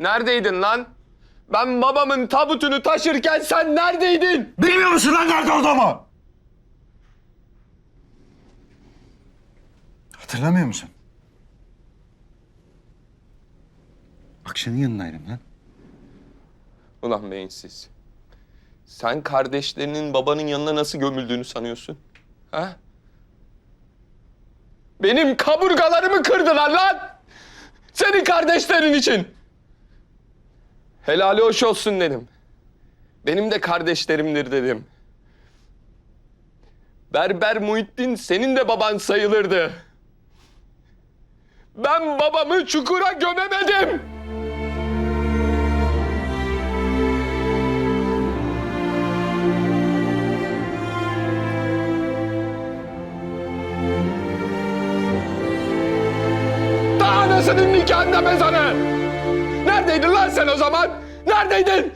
Neredeydin lan? Ben babamın tabutunu taşırken sen neredeydin? Bilmiyor musun lan nerede olduğumu? Hatırlamıyor musun? Akşe'nin yanındaydım lan. Ulan beyinsiz. Sen kardeşlerinin babanın yanına nasıl gömüldüğünü sanıyorsun? Ha? Benim kaburgalarımı kırdılar lan! Senin kardeşlerin için. Helali hoş olsun dedim. Benim de kardeşlerimdir dedim. Berber Muhittin senin de baban sayılırdı. Ben babamı çukura gömemedim. Ta anasının nikahında mezarı. Sen o zaman? Neredeydin?